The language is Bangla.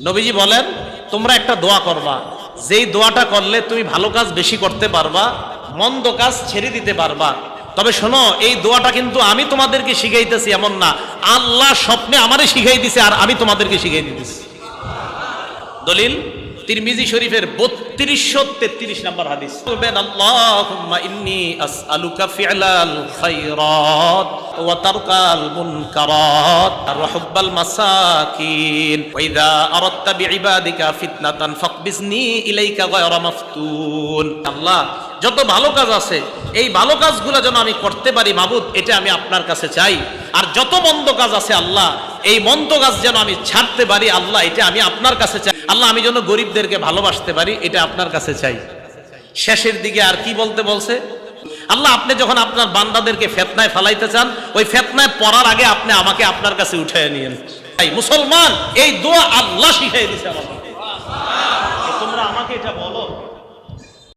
নবীজি বলেন, তোমরা একটা দোয়া করবা। যেই দোয়াটা করলে তুমি ভালো কাজ বেশি করতে পারবা, মন্দ কাজ ছেড়ে দিতে পারবা। তবে শোনো, এই দোয়াটা কিন্তু আমি তোমাদেরকে শিখাইতেছি এমন না। আল্লাহ স্বপ্নে আমারে শিখাই দিছে আর আমি তোমাদেরকে শিখাই দিতেছি। দলিল, তিরমিজি শরীফের বত্রিশশো তেত্রিশ হাদিস। বলবেন, আল্লাহুম্মা ইন্নি আসআলুকা ফি'লাল খায়রাত ওয়া তারকাল মুনকারাত হুব্বাল মাসাকিন। ওয়া ইযা আরাদতা বিইবাদিকা ফিতনাতান ফাকবিজনি ইলাইকা গায়রা মাফতুন। আল্লাহ, যত ভালো কাজ আছে, এই ভালো কাজগুলো যেন আমি করতে পারি, মাবুদ, এটা আমি আপনার কাছে চাই। আর যত মন্দ কাজ আছে, আল্লাহ, এই মন্দ কাজ যেন আমি ছাড়তে পারি, আল্লাহ, এটা আমি আপনার কাছে চাই। আল্লাহ, আমি যেন গরিবদেরকে ভালোবাসতে পারি, এটা আপনার কাছে চাই। শেষের দিকে আর কি বলতে বলছে? আল্লাহ, আপনি যখন আপনার বান্দাদেরকে ফেতনায় ফালাইতে চান, ওই ফেতনায় পড়ার আগে আপনি আমাকে আপনার কাছে উঠায় নিয়েন। তাই মুসলমান, এই দোয়া আল্লাহ শিখাই দিছে আমাকে। তোমরা আমাকে এটা বলো।